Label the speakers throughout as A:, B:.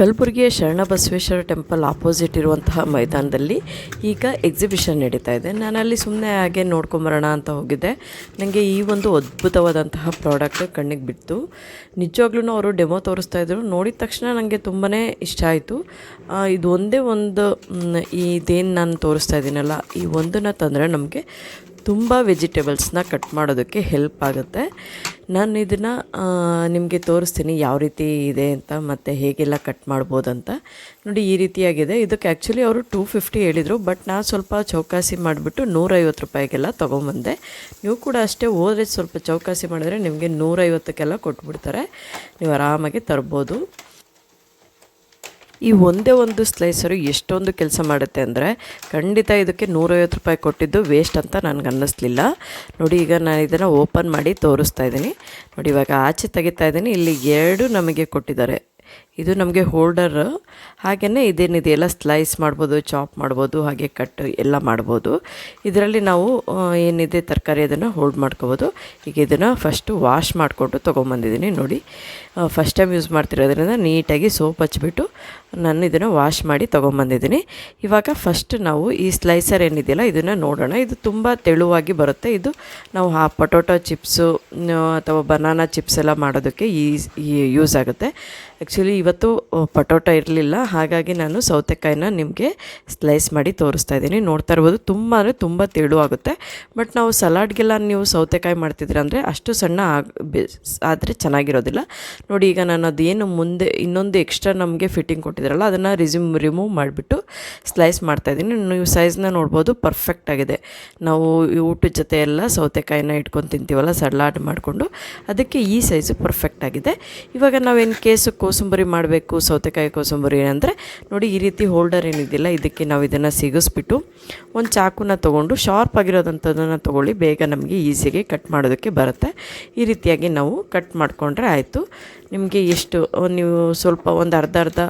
A: ಕಲಬುರಗಿಯ Sharanabasaveshwara temple opposite ಇರುವಂತಹ ಮೈದಾನದಲ್ಲಿ ಈಗ ಎಕ್ಸಿಬಿಷನ್ ನಡೀತಾ ಇದೆ. ನಾನು ಅಲ್ಲಿ ಸುಮ್ಮನೆ ಹಾಗೆ ನೋಡ್ಕೊಂಬರೋಣ ಅಂತ ಹೋಗಿದ್ದೆ. ನನಗೆ ಈ ಒಂದು ಅದ್ಭುತವಾದಂತಹ ಪ್ರಾಡಕ್ಟ್ ಕಣ್ಣಿಗೆ ಬಿತ್ತು ನಿಜವಾಗ್ಲೂ ಅವರು ಡೆಮೋ ತೋರಿಸ್ತಾ ಇದ್ರು. ನೋಡಿದ ತಕ್ಷಣ ನನಗೆ ತುಂಬಾ ಇಷ್ಟ ಆಯಿತು. ಇದು ಒಂದೇ ಒಂದು ಇದೇನು ನಾನು ತೋರಿಸ್ತಾ ಇದ್ದೀನಲ್ಲ ಈ ಒಂದನ್ನು ತಂದರೆ ನಮಗೆ ತುಂಬ ವೆಜಿಟೇಬಲ್ಸ್ನ ಕಟ್ ಮಾಡೋದಕ್ಕೆ ಹೆಲ್ಪ್ ಆಗುತ್ತೆ. ನಾನು ಇದನ್ನು ನಿಮಗೆ ತೋರಿಸ್ತೀನಿ ಯಾವ ರೀತಿ ಇದೆ ಅಂತ, ಮತ್ತು ಹೇಗೆಲ್ಲ ಕಟ್ ಮಾಡ್ಬೋದಂತ ನೋಡಿ, ಈ ರೀತಿಯಾಗಿದೆ. ಇದಕ್ಕೆ ಆ್ಯಕ್ಚುಲಿ ಅವರು ಟೂ ಫಿಫ್ಟಿ ಹೇಳಿದರು ಬಟ್ ನಾನು ಸ್ವಲ್ಪ ಚೌಕಾಸಿ ಮಾಡಿಬಿಟ್ಟು ನೂರೈವತ್ತು ರೂಪಾಯಿಗೆಲ್ಲ ತೊಗೊಂಬಂದೆ. ನೀವು ಕೂಡ ಅಷ್ಟೇ ಹೋದರೆ ಸ್ವಲ್ಪ ಚೌಕಾಸಿ ಮಾಡಿದ್ರೆ ನಿಮಗೆ ನೂರೈವತ್ತಕ್ಕೆಲ್ಲ ಕೊಟ್ಬಿಡ್ತಾರೆ. ನೀವು ಆರಾಮಾಗಿ ತರ್ಬೋದು. ಈ ಒಂದೇ ಒಂದು ಸ್ಲೈಸರು ಎಷ್ಟೊಂದು ಕೆಲಸ ಮಾಡುತ್ತೆ ಅಂದರೆ ಖಂಡಿತ ಇದಕ್ಕೆ ನೂರೈವತ್ತು ರೂಪಾಯಿ ಕೊಟ್ಟಿದ್ದು ವೇಸ್ಟ್ ಅಂತ ನನಗೆ ಅನ್ನಿಸ್ಲಿಲ್ಲ. ನೋಡಿ, ಈಗ ನಾನು ಇದನ್ನು ಓಪನ್ ಮಾಡಿ ತೋರಿಸ್ತಾ ಇದ್ದೀನಿ. ನೋಡಿ, ಇವಾಗ ಆಚೆ ತೆಗಿತಾ ಇದ್ದೀನಿ. ಇಲ್ಲಿ ಎರಡು ನಮಗೆ ಕೊಟ್ಟಿದ್ದಾರೆ. ಇದು ನಮಗೆ ಹೋಲ್ಡರ್. ಹಾಗೆಯೇ ಇದೇನಿದೆ ಎಲ್ಲ ಸ್ಲೈಸ್ ಮಾಡ್ಬೋದು, ಚಾಪ್ ಮಾಡ್ಬೋದು, ಹಾಗೆ ಕಟ್ ಎಲ್ಲ ಮಾಡ್ಬೋದು. ಇದರಲ್ಲಿ ನಾವು ಏನಿದೆ ತರಕಾರಿ ಅದನ್ನು ಹೋಲ್ಡ್ ಮಾಡ್ಕೋಬೋದು. ಈಗ ಇದನ್ನು ಫಸ್ಟು ವಾಶ್ ಮಾಡಿಕೊಂಡು ತೊಗೊಂಬಂದಿದ್ದೀನಿ ನೋಡಿ. ಫಸ್ಟ್ ಟೈಮ್ ಯೂಸ್ ಮಾಡ್ತಿರೋದ್ರಿಂದ ನೀಟಾಗಿ ಸೋಪ್ ಹಚ್ಚಿಬಿಟ್ಟು ನಾನು ಇದನ್ನು ವಾಶ್ ಮಾಡಿ ತೊಗೊಂಬಂದಿದ್ದೀನಿ. ಇವಾಗ ಫಸ್ಟ್ ನಾವು ಈ ಸ್ಲೈಸರ್ ಏನಿದೆಯಲ್ಲ ಇದನ್ನು ನೋಡೋಣ. ಇದು ತುಂಬ ತೆಳುವಾಗಿ ಬರುತ್ತೆ. ಇದು ನಾವು ಆ ಪೊಟೊಟೊ ಚಿಪ್ಸು ಅಥವಾ ಬನಾನಾ ಚಿಪ್ಸ್ ಎಲ್ಲ ಮಾಡೋದಕ್ಕೆ ಈ ಯೂಸ್ ಆಗುತ್ತೆ. ಆ್ಯಕ್ಚುಲಿ ಇವತ್ತು ಪಟೋಟ ಇರಲಿಲ್ಲ. ಹಾಗಾಗಿ ನಾನು ಸೌತೆಕಾಯಿನ ನಿಮಗೆ ಸ್ಲೈಸ್ ಮಾಡಿ ತೋರಿಸ್ತಾ ಇದ್ದೀನಿ. ನೋಡ್ತಾ ಇರ್ಬೋದು, ತುಂಬ ಅಂದರೆ ತುಂಬ ತೆಳು ಆಗುತ್ತೆ. ಬಟ್ ನಾವು ಸಲಾಡ್ಗೆಲ್ಲ ನೀವು ಸೌತೆಕಾಯಿ ಮಾಡ್ತಿದ್ರೆ ಅಂದರೆ ಅಷ್ಟು ಸಣ್ಣ ಆಗ ಆದರೆ ಚೆನ್ನಾಗಿರೋದಿಲ್ಲ. ನೋಡಿ, ಈಗ ನಾನು ಅದೇನು ಮುಂದೆ, ಇನ್ನೊಂದು ಎಕ್ಸ್ಟ್ರಾ ನಮಗೆ ಫಿಟ್ಟಿಂಗ್ ಕೊಟ್ಟಿದ್ದಾರಲ್ಲ ಅದನ್ನು ರಿಸ್ಯೂಮ್ ರಿಮೂವ್ ಮಾಡಿಬಿಟ್ಟು ಸ್ಲೈಸ್ ಮಾಡ್ತಾಯಿದ್ದೀನಿ ನೀವು ಸೈಜ್ನ ನೋಡ್ಬೋದು ಪರ್ಫೆಕ್ಟ್ ಆಗಿದೆ. ನಾವು ಊಟದ ಜೊತೆ ಎಲ್ಲ ಸೌತೆಕಾಯಿನ ಇಟ್ಕೊಂಡು ತಿಂತೀವಲ್ಲ, ಸಲಾಡ್ ಮಾಡಿಕೊಂಡು, ಅದಕ್ಕೆ ಈ ಸೈಜು ಪರ್ಫೆಕ್ಟ್ ಆಗಿದೆ. ಇವಾಗ ನಾವೇನು ಕೇಸು, ಕೋಸಂಬರಿ ಮಾಡಬೇಕು ಸೌತೆಕಾಯಿ, ಕೋಸಂಬರಿ ಅಂದರೆ ನೋಡಿ ಈ ರೀತಿ ಹೋಲ್ಡರ್ ಏನಿದೆಯಲ್ಲ ಇದಕ್ಕೆ ನಾವು ಇದನ್ನು ಸಿಗಿಸ್ಬಿಟ್ಟು ಒಂದು ಚಾಕುನ ತೊಗೊಂಡು ಶಾರ್ಪ್ ಆಗಿರೋದಂಥದ್ದನ್ನು ತೊಗೊಳ್ಳಿ, ಬೇಗ ನಮಗೆ ಈಸಿಯಾಗಿ ಕಟ್ ಮಾಡೋದಕ್ಕೆ ಬರುತ್ತೆ. ಈ ರೀತಿಯಾಗಿ ನಾವು ಕಟ್ ಮಾಡಿಕೊಂಡ್ರೆ ಆಯಿತು. ನಿಮಗೆ ಎಷ್ಟು, ನೀವು ಸ್ವಲ್ಪ ಒಂದು ಅರ್ಧ ಅರ್ಧ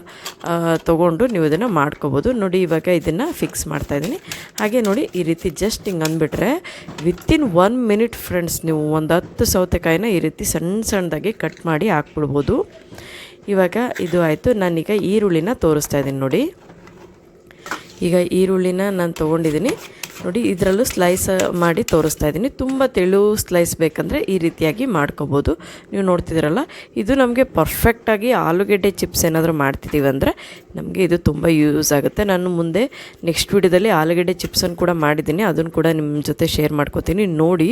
A: ತೊಗೊಂಡು ನೀವು ಇದನ್ನು ಮಾಡ್ಕೋಬೋದು. ನೋಡಿ ಇವಾಗ ಇದನ್ನು ಫಿಕ್ಸ್ ಮಾಡ್ತಾಯಿದ್ದೀನಿ ಹಾಗೆ ನೋಡಿ ಈ ರೀತಿ ಜಸ್ಟ್ ಹಿಂಗೆ ಅಂದ್ಬಿಟ್ರೆ ವಿತಿನ್ ಒನ್ ಮಿನಿಟ್ ಫ್ರೆಂಡ್ಸ್ ನೀವು ಒಂದು ಹತ್ತು ಸೌತೆಕಾಯಿನ ಈ ರೀತಿ ಸಣ್ಣ ಸಣ್ಣದಾಗಿ ಕಟ್ ಮಾಡಿ ಹಾಕ್ಬಿಡ್ಬೋದು. ಇವಾಗ ಇದು ಆಯಿತು. ನಾನೀಗ ಈರುಳ್ಳಿನ ತೋರಿಸ್ತಾ ಇದ್ದೀನಿ ನೋಡಿ. ಈಗ ಈರುಳ್ಳಿನ ನಾನು ತೊಗೊಂಡಿದ್ದೀನಿ. ನೋಡಿ, ಇದರಲ್ಲೂ ಸ್ಲೈಸ್ ಮಾಡಿ ತೋರಿಸ್ತಾ ಇದ್ದೀನಿ. ತುಂಬ ತೆಳು ಸ್ಲೈಸ್ ಬೇಕಂದರೆ ಈ ರೀತಿಯಾಗಿ ಮಾಡ್ಕೋಬೋದು. ನೀವು ನೋಡ್ತಿದ್ದೀರಲ್ಲ, ಇದು ನಮಗೆ ಪರ್ಫೆಕ್ಟಾಗಿ ಆಲೂಗೆಡ್ಡೆ ಚಿಪ್ಸ್ ಏನಾದರೂ ಮಾಡ್ತಿದ್ದೀವಿ ಅಂದರೆ ನಮಗೆ ಇದು ತುಂಬ ಯೂಸ್ ಆಗುತ್ತೆ. ನಾನು ಮುಂದೆ ನೆಕ್ಸ್ಟ್ ವೀಡಿಯೋದಲ್ಲಿ ಆಲೂಗೆಡ್ಡೆ ಚಿಪ್ಸನ್ನು ಕೂಡ ಮಾಡಿದ್ದೀನಿ. ಅದನ್ನು ಕೂಡ ನಿಮ್ಮ ಜೊತೆ ಶೇರ್ ಮಾಡ್ಕೋತೀನಿ. ನೋಡಿ,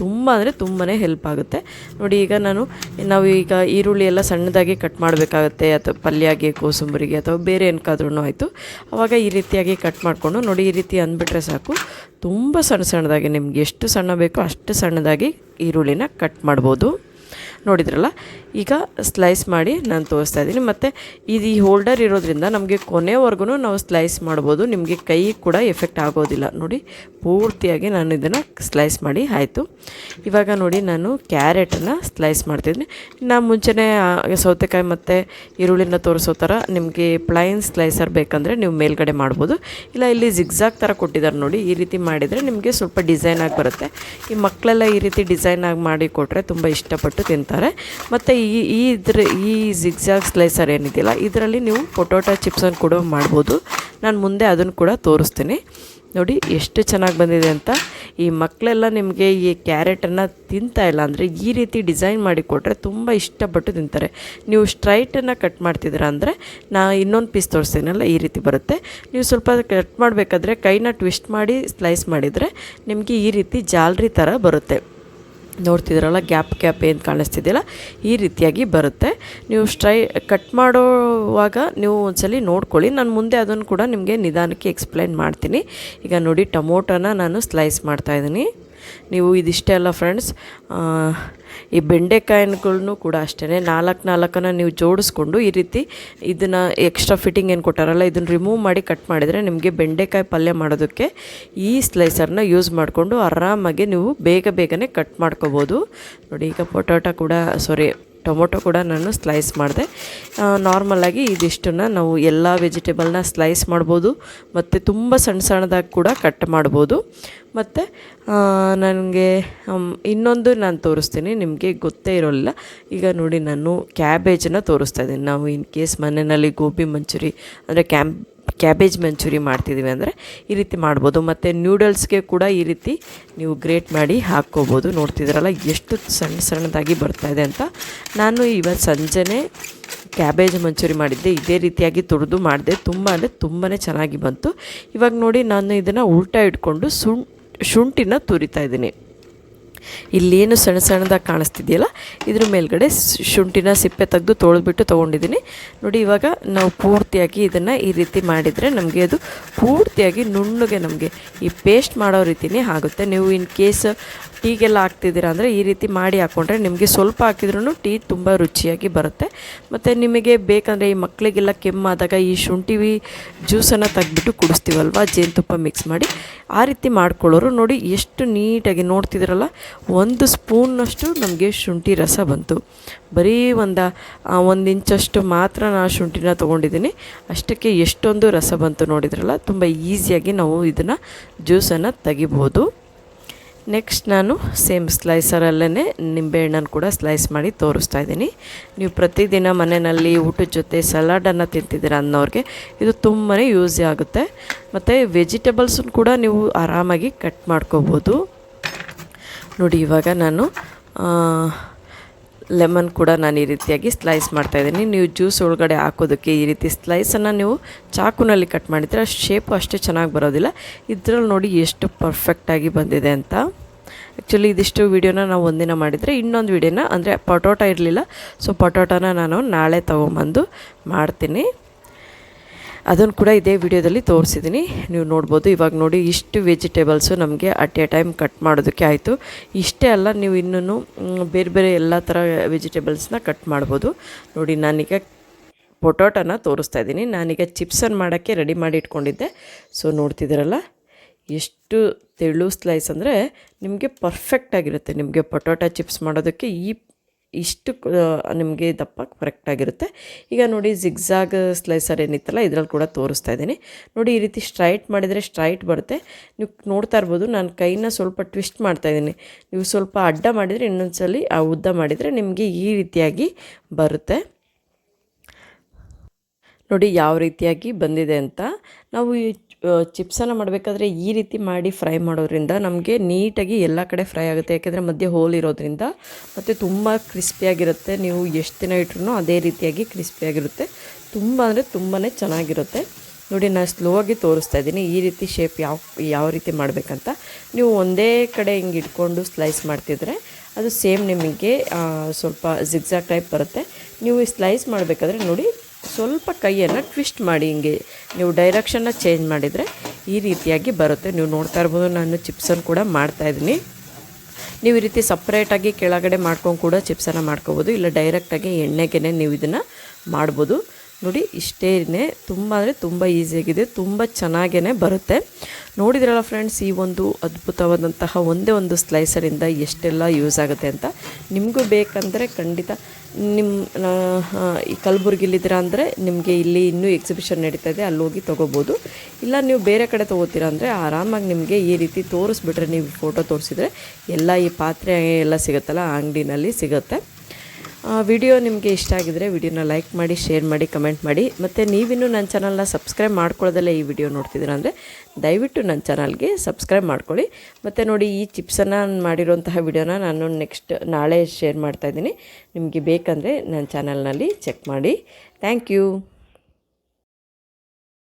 A: ತುಂಬ ಅಂದರೆ ತುಂಬಾ ಹೆಲ್ಪ್ ಆಗುತ್ತೆ. ನೋಡಿ, ಈಗ ನಾನು, ನಾವು ಈಗ ಈರುಳ್ಳಿ ಎಲ್ಲ ಸಣ್ಣದಾಗಿ ಕಟ್ ಮಾಡಬೇಕಾಗುತ್ತೆ, ಅಥವಾ ಪಲ್ಯಗೆ, ಕೋಸಂಬರಿಗೆ, ಅಥವಾ ಬೇರೆ ಏನಕ್ಕಾದ್ರೂ ಆಯಿತು. ಆವಾಗ ಈ ರೀತಿಯಾಗಿ ಕಟ್ ಮಾಡಿಕೊಂಡು ನೋಡಿ, ಈ ರೀತಿ ಅಂದ್ಬಿಟ್ರೆ ಸಾಕು. ತುಂಬ ಸಣ್ಣ ಸಣ್ಣದಾಗಿ ನಿಮ್ಗೆ ಎಷ್ಟು ಸಣ್ಣ ಬೇಕೋ ಅಷ್ಟು ಸಣ್ಣದಾಗಿ ಈರುಳ್ಳಿನ ಕಟ್ ಮಾಡ್ಬೋದು. ನೋಡಿದ್ರಲ್ಲ? ಈಗ ಸ್ಲೈಸ್ ಮಾಡಿ ನಾನು ತೋರಿಸ್ತಾ ಇದ್ದೀನಿ. ಮತ್ತು ಇದು ಈ ಹೋಲ್ಡರ್ ಇರೋದ್ರಿಂದ ನಮಗೆ ಕೊನೆವರೆಗೂ ನಾವು ಸ್ಲೈಸ್ ಮಾಡ್ಬೋದು. ನಿಮಗೆ ಕೈ ಕೂಡ ಎಫೆಕ್ಟ್ ಆಗೋದಿಲ್ಲ. ನೋಡಿ, ಪೂರ್ತಿಯಾಗಿ ನಾನು ಇದನ್ನು ಸ್ಲೈಸ್ ಮಾಡಿ, ಆಯಿತು. ಇವಾಗ ನೋಡಿ, ನಾನು ಕ್ಯಾರೆಟನ್ನು ಸ್ಲೈಸ್ ಮಾಡ್ತಿದ್ದೀನಿ ನಾನು ಮುಂಚೆನೇ ಸೌತೆಕಾಯಿ ಮತ್ತು ಈರುಳ್ಳಿನ ತೋರಿಸೋ ಥರ ನಿಮಗೆ ಪ್ಲೈನ್ ಸ್ಲೈಸರ್ ಬೇಕಂದರೆ ನೀವು ಮೇಲ್ಗಡೆ ಮಾಡ್ಬೋದು. ಇಲ್ಲ, ಇಲ್ಲಿ ಜಿಗ್ಜಾಗ್ ಥರ ಕೊಟ್ಟಿದ್ದಾರೆ ನೋಡಿ. ಈ ರೀತಿ ಮಾಡಿದರೆ ನಿಮಗೆ ಸ್ವಲ್ಪ ಡಿಸೈನ್ ಆಗಿ ಬರುತ್ತೆ. ಈ ಮಕ್ಕಳೆಲ್ಲ ಈ ರೀತಿ ಡಿಸೈನ್ ಆಗಿ ಮಾಡಿ ಕೊಟ್ಟರೆ ತುಂಬ ಇಷ್ಟಪಟ್ಟು ತಿಂತಾರೆ. ಮತ್ತು ಈ ಈ ಇದ್ರ, ಈ ಜಿಗ್ಜಾಗ್ ಸ್ಲೈಸರ್ ಏನಿದೆಯಲ್ಲ, ಇದರಲ್ಲಿ ನೀವು ಪೊಟೊಟೊ ಚಿಪ್ಸನ್ನು ಕೂಡ ಮಾಡ್ಬೋದು. ನಾನು ಮುಂದೆ ಅದನ್ನು ಕೂಡ ತೋರಿಸ್ತೀನಿ. ನೋಡಿ ಎಷ್ಟು ಚೆನ್ನಾಗಿ ಬಂದಿದೆ ಅಂತ. ಈ ಮಕ್ಕಳೆಲ್ಲ ನಿಮಗೆ ಈ ಕ್ಯಾರೆಟನ್ನು ತಿಂತಾ ಇಲ್ಲ ಅಂದರೆ ಈ ರೀತಿ ಡಿಸೈನ್ ಮಾಡಿ ಕೊಟ್ಟರೆ ತುಂಬ ಇಷ್ಟಪಟ್ಟು ತಿಂತಾರೆ. ನೀವು ಸ್ಟ್ರೈಟನ್ನು ಕಟ್ ಮಾಡ್ತಿದ್ದೀರಾ ಅಂದರೆ, ನಾ ಇನ್ನೊಂದು ಪೀಸ್ ತೋರಿಸ್ತೀನಲ್ಲ ಈ ರೀತಿ ಬರುತ್ತೆ. ನೀವು ಸ್ವಲ್ಪ ಕಟ್ ಮಾಡಬೇಕಾದ್ರೆ ಕೈನ ಟ್ವಿಸ್ಟ್ ಮಾಡಿ ಸ್ಲೈಸ್ ಮಾಡಿದರೆ ನಿಮಗೆ ಈ ರೀತಿ ಜಾಲ್ರಿ ಥರ ಬರುತ್ತೆ. ನೋಡ್ತಿದ್ದೀರಲ್ಲ ಗ್ಯಾಪ್ ಗ್ಯಾಪ್ ಏನು ಕಾಣಿಸ್ತಿದೆಯಲ್ಲ, ಈ ರೀತಿಯಾಗಿ ಬರುತ್ತೆ. ನೀವು ಸ್ಟ್ರೈ ಕಟ್ ಮಾಡೋವಾಗ ನೀವು ಒಂದ್ಸಲಿ ನೋಡ್ಕೊಳ್ಳಿ. ನಾನು ಮುಂದೆ ಅದನ್ನು ಕೂಡ ನಿಮಗೆ ನಿಧಾನಕ್ಕೆ ಎಕ್ಸ್ಪ್ಲೈನ್ ಮಾಡ್ತೀನಿ. ಈಗ ನೋಡಿ, ಟೊಮೊಟೊನ ನಾನು ಸ್ಲೈಸ್ ಮಾಡ್ತಾಯಿದ್ದೀನಿ ನೀವು ಇದಿಷ್ಟೇ ಅಲ್ಲ ಫ್ರೆಂಡ್ಸ್ ಈ ಬೆಂಡೆಕಾಯಿಗಳನ್ನೂ ಕೂಡ ಅಷ್ಟೇ ನಾಲ್ಕು ನಾಲ್ಕನ್ನು ನೀವು ಜೋಡಿಸ್ಕೊಂಡು ಈ ರೀತಿ ಇದನ್ನು ಎಕ್ಸ್ಟ್ರಾ ಫಿಟ್ಟಿಂಗ್ ಏನು ಕೊಟ್ಟಾರಲ್ಲ, ಇದನ್ನು ರಿಮೂವ್ ಮಾಡಿ ಕಟ್ ಮಾಡಿದರೆ ನಿಮಗೆ ಬೆಂಡೆಕಾಯಿ ಪಲ್ಯ ಮಾಡೋದಕ್ಕೆ ಈ ಸ್ಲೈಸರ್ನ ಯೂಸ್ ಮಾಡಿಕೊಂಡು ಆರಾಮಾಗಿ ನೀವು ಬೇಗ ಬೇಗನೆ ಕಟ್ ಮಾಡ್ಕೋಬೋದು. ನೋಡಿ, ಈಗ ಪೊಟೊಟೊ ಕೂಡ ಸಾರಿ ಟೊಮೊಟೊ ಕೂಡ ನಾನು ಸ್ಲೈಸ್ ಮಾಡಿದೆ. ನಾರ್ಮಲಾಗಿ ಇದಿಷ್ಟನ್ನು ನಾವು ಎಲ್ಲ ವೆಜಿಟೇಬಲ್ನ ಸ್ಲೈಸ್ ಮಾಡ್ಬೋದು. ಮತ್ತು ತುಂಬ ಸಣ್ಣ ಸಣ್ಣದಾಗಿ ಕೂಡ ಕಟ್ ಮಾಡ್ಬೋದು. ಮತ್ತು ನನಗೆ ಇನ್ನೊಂದು ನಾನು ತೋರಿಸ್ತೀನಿ, ನಿಮಗೆ ಗೊತ್ತೇ ಇರೋಲ್ಲ. ಈಗ ನೋಡಿ, ನಾನು ಕ್ಯಾಬೇಜನ್ನು ತೋರಿಸ್ತಾ ಇದ್ದೀನಿ. ನಾವು ಇನ್ ಕೇಸ್ ಮನೆಯಲ್ಲಿ ಗೋಬಿ ಮಂಚೂರಿ, ಅಂದರೆ ಕ್ಯಾಮ್, ಕ್ಯಾಬೇಜ್ ಮಂಚೂರಿ ಮಾಡ್ತಿದ್ದೀವಿ ಅಂದರೆ ಈ ರೀತಿ ಮಾಡ್ಬೋದು. ಮತ್ತು ನ್ಯೂಡಲ್ಸ್ಗೆ ಕೂಡ ಈ ರೀತಿ ನೀವು ಗ್ರೇಟ್ ಮಾಡಿ ಹಾಕ್ಕೋಬೋದು. ನೋಡ್ತಿದ್ದೀರಲ್ಲ, ಎಷ್ಟು ಸಣ್ಣ ಸಣ್ಣದಾಗಿ ಬರ್ತಾಯಿದೆ ಅಂತ. ನಾನು ಇವತ್ತು ಸಂಜೆನೇ ಕ್ಯಾಬೇಜ್ ಮಂಚೂರಿ ಮಾಡಿದ್ದೆ. ಇದೇ ರೀತಿಯಾಗಿ ತುಡಿದು ಮಾಡಿದೆ. ತುಂಬ ಅಂದರೆ ತುಂಬಾ ಚೆನ್ನಾಗಿ ಬಂತು. ಇವಾಗ ನೋಡಿ, ನಾನು ಇದನ್ನು ಉಲ್ಟಾ ಇಟ್ಕೊಂಡು ಸುಣ್ ಶುಂಠಿನ ತುರಿತಾ ಇದ್ದೀನಿ. ಇಲ್ಲೇನು ಸಣ್ಣ ಸಣ್ಣದಾಗಿ ಕಾಣಿಸ್ತಿದೆಯಲ್ಲ, ಇದ್ರ ಮೇಲ್ಗಡೆ ಶುಂಠಿನ ಸಿಪ್ಪೆ ತೆಗೆದು ತೊಳೆದ್ಬಿಟ್ಟು ತೊಗೊಂಡಿದ್ದೀನಿ. ನೋಡಿ, ಇವಾಗ ನಾವು ಪೂರ್ತಿಯಾಗಿ ಇದನ್ನು ಈ ರೀತಿ ಮಾಡಿದರೆ ನಮಗೆ ಅದು ಪೂರ್ತಿಯಾಗಿ ನುಣ್ಣಗೆ ನಮಗೆ ಈ ಪೇಸ್ಟ್ ಮಾಡೋ ರೀತಿಯೇ ಆಗುತ್ತೆ. ನೀವು ಇನ್ ಕೇಸ್ ಟೀಗೆಲ್ಲ ಹಾಕ್ತಿದ್ದೀರ ಅಂದರೆ ಈ ರೀತಿ ಮಾಡಿ ಹಾಕ್ಕೊಂಡ್ರೆ ನಿಮಗೆ ಸ್ವಲ್ಪ ಹಾಕಿದ್ರೂ ಟೀ ತುಂಬ ರುಚಿಯಾಗಿ ಬರುತ್ತೆ. ಮತ್ತು ನಿಮಗೆ ಬೇಕಂದರೆ ಈ ಮಕ್ಕಳಿಗೆಲ್ಲ ಕೆಮ್ಮಾದಾಗ ಈ ಶುಂಠಿ ಜ್ಯೂಸನ್ನು ತೆಗ್ದುಬಿಟ್ಟು ಕುಡಿಸ್ತೀವಲ್ವ? ಜೇನುತುಪ್ಪ ಮಿಕ್ಸ್ ಮಾಡಿ. ಆ ರೀತಿ ಮಾಡ್ಕೊಳ್ಳೋರು ನೋಡಿ ಎಷ್ಟು ನೀಟಾಗಿ ನೋಡ್ತಿದ್ರಲ್ಲ, ಒಂದು ಸ್ಪೂನ್ನಷ್ಟು ನಮಗೆ ಶುಂಠಿ ರಸ ಬಂತು. ಬರೀ ಒಂದು ಒಂದು ಇಂಚಷ್ಟು ಮಾತ್ರ ನಾನು ಶುಂಠಿನ ತೊಗೊಂಡಿದ್ದೀನಿ. ಅಷ್ಟಕ್ಕೆ ಎಷ್ಟೊಂದು ರಸ ಬಂತು ನೋಡಿದ್ರಲ್ಲ, ತುಂಬ ಈಸಿಯಾಗಿ ನಾವು ಇದನ್ನು ಜ್ಯೂಸನ್ನು ತೆಗಿಬೋದು. ನೆಕ್ಸ್ಟ್ ನಾನು ಸೇಮ್ ಸ್ಲೈಸರಲ್ಲೇ ನಿಂಬೆಹಣ್ಣನ್ನು ಕೂಡ ಸ್ಲೈಸ್ ಮಾಡಿ ತೋರಿಸ್ತಾ ಇದ್ದೀನಿ. ನೀವು ಪ್ರತಿದಿನ ಮನೆಯಲ್ಲಿ ಊಟದ ಜೊತೆ ಸಲಾಡನ್ನು ತಿಂತಿದ್ದೀರ ಅನ್ನೋರಿಗೆ ಇದು ತುಂಬಾ ಯೂಸ್ ಆಗುತ್ತೆ. ಮತ್ತು ವೆಜಿಟೇಬಲ್ಸನ್ನ ಕೂಡ ನೀವು ಆರಾಮಾಗಿ ಕಟ್ ಮಾಡ್ಕೋಬೋದು. ನೋಡಿ ಇವಾಗ ನಾನು ಲೆಮನ್ ಕೂಡ ನಾನು ಈ ರೀತಿಯಾಗಿ ಸ್ಲೈಸ್ ಮಾಡ್ತಾಯಿದ್ದೀನಿ ನೀವು ಜ್ಯೂಸ್ ಒಳಗಡೆ ಹಾಕೋದಕ್ಕೆ ಈ ರೀತಿ ಸ್ಲೈಸನ್ನು ನೀವು ಚಾಕುನಲ್ಲಿ ಕಟ್ ಮಾಡಿದರೆ ಶೇಪು ಅಷ್ಟೇ ಚೆನ್ನಾಗಿ ಬರೋದಿಲ್ಲ. ಇದರಲ್ಲಿ ನೋಡಿ ಎಷ್ಟು ಪರ್ಫೆಕ್ಟಾಗಿ ಬಂದಿದೆ ಅಂತ. ಆ್ಯಕ್ಚುಲಿ ಇದಿಷ್ಟು ವೀಡಿಯೋನ ನಾವು ಒಂದಿನ ಮಾಡಿದರೆ ಇನ್ನೊಂದು ವೀಡಿಯೋನ ಅಂದರೆ ಪಟೋಟ ಇರಲಿಲ್ಲ. ಸೊ ಪಟೋಟನ ನಾನು ನಾಳೆ ತೊಗೊಂಬಂದು ಮಾಡ್ತೀನಿ. ಅದನ್ನು ಕೂಡ ಇದೇ ವಿಡಿಯೋದಲ್ಲಿ ತೋರಿಸಿದ್ದೀನಿ. ನೀವು ನೋಡ್ಬೋದು, ಇವಾಗ ನೋಡಿ ಇಷ್ಟು ವೆಜಿಟೇಬಲ್ಸು ನಮಗೆ ಅಟ್ ಎ ಟೈಮ್ ಕಟ್ ಮಾಡೋದಕ್ಕೆ ಆಯಿತು. ಇಷ್ಟೇ ಅಲ್ಲ, ನೀವು ಇನ್ನೂ ಬೇರೆ ಬೇರೆ ಎಲ್ಲ ಥರ ವೆಜಿಟೇಬಲ್ಸ್ನ ಕಟ್ ಮಾಡ್ಬೋದು. ನೋಡಿ, ನಾನೀಗ ಪೊಟೋಟನ ತೋರಿಸ್ತಾ ಇದ್ದೀನಿ. ನಾನೀಗ ಚಿಪ್ಸನ್ನು ಮಾಡೋಕ್ಕೆ ರೆಡಿ ಮಾಡಿ ಇಟ್ಕೊಂಡಿದ್ದೆ. ಸೊ, ನೋಡ್ತಿದ್ದೀರಲ್ಲ, ಎಷ್ಟು ತೆಳು ಸ್ಲೈಸ್ ಅಂದರೆ ನಿಮಗೆ ಪರ್ಫೆಕ್ಟಾಗಿರುತ್ತೆ ನಿಮಗೆ ಪೊಟೋಟ ಚಿಪ್ಸ್ ಮಾಡೋದಕ್ಕೆ ಈ ಇಷ್ಟು ನಿಮಗೆ ದಪ್ಪ ಕರೆಕ್ಟಾಗಿರುತ್ತೆ ಈಗ ನೋಡಿ ಜಿಗ್ಝಾಗ್ ಸ್ಲೈಸರ್ ಏನಿತ್ತಲ್ಲ, ಇದರಲ್ಲಿ ಕೂಡ ತೋರಿಸ್ತಾ ಇದ್ದೀನಿ. ನೋಡಿ ಈ ರೀತಿ ಸ್ಟ್ರೈಟ್ ಮಾಡಿದರೆ ಸ್ಟ್ರೈಟ್ ಬರುತ್ತೆ. ನೀವು ನೋಡ್ತಾ ಇರ್ಬೋದು, ನಾನು ಕೈನ ಸ್ವಲ್ಪ ಟ್ವಿಸ್ಟ್ ಮಾಡ್ತಾ ಇದ್ದೀನಿ. ನೀವು ಸ್ವಲ್ಪ ಅಡ್ಡ ಮಾಡಿದರೆ ಇನ್ನೊಂದ್ಸಲಿ ಆ ಉದ್ದ ಮಾಡಿದರೆ ನಿಮಗೆ ಈ ರೀತಿಯಾಗಿ ಬರುತ್ತೆ. ನೋಡಿ ಯಾವ ರೀತಿಯಾಗಿ ಬಂದಿದೆ ಅಂತ. ನಾವು ಚಿಪ್ಸನ್ನು ಮಾಡಬೇಕಾದ್ರೆ ಈ ರೀತಿ ಮಾಡಿ ಫ್ರೈ ಮಾಡೋದ್ರಿಂದ ನಮಗೆ ನೀಟಾಗಿ ಎಲ್ಲ ಕಡೆ ಫ್ರೈ ಆಗುತ್ತೆ. ಯಾಕೆಂದರೆ ಮಧ್ಯೆ ಹೋಲ್ ಇರೋದ್ರಿಂದ ಮತ್ತು ತುಂಬ ಕ್ರಿಸ್ಪಿಯಾಗಿರುತ್ತೆ ನೀವು ಎಷ್ಟು ದಿನ ಇಟ್ರೂ ಅದೇ ರೀತಿಯಾಗಿ ಕ್ರಿಸ್ಪಿಯಾಗಿರುತ್ತೆ ತುಂಬ ಅಂದರೆ ತುಂಬಾ ಚೆನ್ನಾಗಿರುತ್ತೆ. ನೋಡಿ ನಾನು ಸ್ಲೋ ಆಗಿ ತೋರಿಸ್ತಾ ಇದ್ದೀನಿ. ಈ ರೀತಿ ಶೇಪ್ ಯಾವ ಯಾವ ರೀತಿ ಮಾಡಬೇಕಂತ. ನೀವು ಒಂದೇ ಕಡೆ ಹಿಂಗೆ ಇಟ್ಕೊಂಡು ಸ್ಲೈಸ್ ಮಾಡ್ತಿದ್ರೆ ಅದು ಸೇಮ್ ನಿಮಗೆ ಸ್ವಲ್ಪ ಜಿಗ್ಜಾಗ್ ಟೈಪ್ ಬರುತ್ತೆ. ನೀವು ಸ್ಲೈಸ್ ಮಾಡಬೇಕಾದ್ರೆ ನೋಡಿ ಸ್ವಲ್ಪ ಕೈಯನ್ನು ಟ್ವಿಸ್ಟ್ ಮಾಡಿ ಹಿಂಗೆ ನೀವು ಡೈರೆಕ್ಷನ್ನ ಚೇಂಜ್ ಮಾಡಿದರೆ ಈ ರೀತಿಯಾಗಿ ಬರುತ್ತೆ. ನೀವು ನೋಡ್ತಾ ಇರ್ಬೋದು, ನಾನು ಚಿಪ್ಸನ್ನು ಕೂಡ ಮಾಡ್ತಾಯಿದ್ದೀನಿ ನೀವು ಈ ರೀತಿ ಸಪ್ರೇಟಾಗಿ ಕೆಳಗಡೆ ಮಾಡ್ಕೊಂಡು ಕೂಡ ಚಿಪ್ಸನ್ನು ಮಾಡ್ಕೋಬೋದು, ಇಲ್ಲ ಡೈರೆಕ್ಟಾಗಿ ಎಣ್ಣೆಗೆ ನೀವು ಇದನ್ನು ಮಾಡ್ಬೋದು. ನೋಡಿ, ಇಷ್ಟೇ ತುಂಬ ಅಂದರೆ ತುಂಬ ಈಸಿಯಾಗಿದೆ ತುಂಬ ಚೆನ್ನಾಗೇ ಬರುತ್ತೆ. ನೋಡಿದ್ರಲ್ಲ ಫ್ರೆಂಡ್ಸ್ ಈ ಒಂದು ಅದ್ಭುತವಾದಂತಹ ಒಂದೇ ಒಂದು ಸ್ಲೈಸರಿಂದ ಎಷ್ಟೆಲ್ಲ ಯೂಸ್ ಆಗುತ್ತೆ ಅಂತ. ನಿಮಗೂ ಬೇಕಂದರೆ ಖಂಡಿತ ನಿಮ್ಮ ಈ ಕಲಬುರ್ಗಿಲಿದ್ದೀರ ಅಂದರೆ ನಿಮಗೆ ಇಲ್ಲಿ ಇನ್ನೂ ಎಕ್ಸಿಬಿಷನ್ ನಡೀತಾ ಇದೆ. ಅಲ್ಲಿ ಹೋಗಿ ತೊಗೋಬೋದು. ಇಲ್ಲ, ನೀವು ಬೇರೆ ಕಡೆ ತೊಗೋತೀರ ಅಂದರೆ ಆರಾಮಾಗಿ ನಿಮಗೆ ಈ ರೀತಿ ತೋರಿಸ್ಬಿಟ್ರೆ ನೀವು ಫೋಟೋ ತೋರಿಸಿದ್ರೆ ಎಲ್ಲ ಈ ಪಾತ್ರೆ ಎಲ್ಲ ಸಿಗುತ್ತಲ್ಲ ಆ ಅಂಗಡಿನಲ್ಲಿ ಸಿಗುತ್ತೆ. ವಿಡಿಯೋ ನಿಮಗೆ ಇಷ್ಟ ಆಗಿದರೆ ವಿಡಿಯೋನ ಲೈಕ್ ಮಾಡಿ, ಶೇರ್ ಮಾಡಿ, ಕಮೆಂಟ್ ಮಾಡಿ. ಮತ್ತು ನೀವಿನ್ನೂ ನನ್ನ ಚಾನಲ್ನ ಸಬ್ಸ್ಕ್ರೈಬ್ ಮಾಡ್ಕೊಳ್ಳೋದಲ್ಲೇ ಈ ವಿಡಿಯೋ ನೋಡ್ತಿದ್ದೀರ ಅಂದರೆ ದಯವಿಟ್ಟು ನನ್ನ ಚಾನಲ್ಗೆ ಸಬ್ಸ್ಕ್ರೈಬ್ ಮಾಡ್ಕೊಳ್ಳಿ. ಮತ್ತು ನೋಡಿ ಈ ಚಿಪ್ಸನ್ನು ಮಾಡಿರೋಂತಹ ವಿಡಿಯೋನ ನಾನು ನೆಕ್ಸ್ಟ್ ನಾಳೆ ಶೇರ್ ಮಾಡ್ತಾಯಿದ್ದೀನಿ ನಿಮಗೆ ಬೇಕಂದರೆ ನನ್ನ ಚಾನಲ್ನಲ್ಲಿ ಚೆಕ್ ಮಾಡಿ. Thank you.